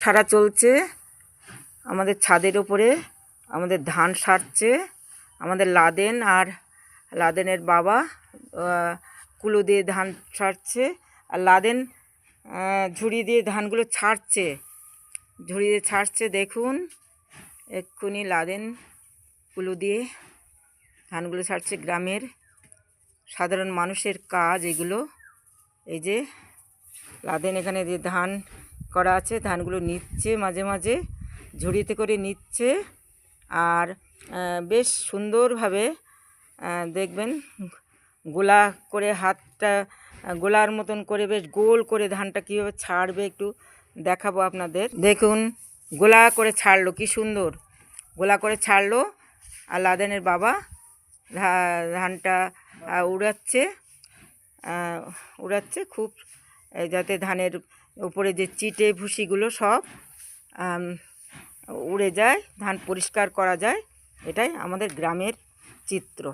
সারা চলছে। আমাদের ছাদের ওপরে আমাদের ধান সারছে। আমাদের লাদেন আর লাদেনের বাবা কুলো দিয়ে ধান সারছে। আর লাদেন ঝুড়ি দিয়ে ধানগুলো ছাড়ছে। ঝুড়ি দিয়ে ছাড়ছে, দেখুন। এক্ষুনি লাদেন, কুলো দিয়ে ধানগুলো ছাড়ছে গ্রামের সাধারণ মানুষের কাজ এগুলো। এই যে, লাদেন এখানে যে ধান করা আছে, ধানগুলো নিচ্ছে, মাঝে মাঝে ঝুড়িতে করে নিচ্ছে। আর বেশ সুন্দরভাবে দেখবেন গোলা করে হাতটা, গোলার মতন করে বেশ গোল করে ধানটা কীভাবে ছাড়বে একটু দেখাবো আপনাদের। দেখুন, গোলা করে ছাড়লো, কি সুন্দর। গোলা করে ছাড়লো, আর লাদেনের বাবা ধানটা উড়াচ্ছে উড়াচ্ছে, খুব যাতে ধানের উপরে যে চিটে ভুসিগুলো সব উড়ে যায়, ধান পরিষ্কার করা যায়, এটাই আমাদের গ্রামের চিত্র।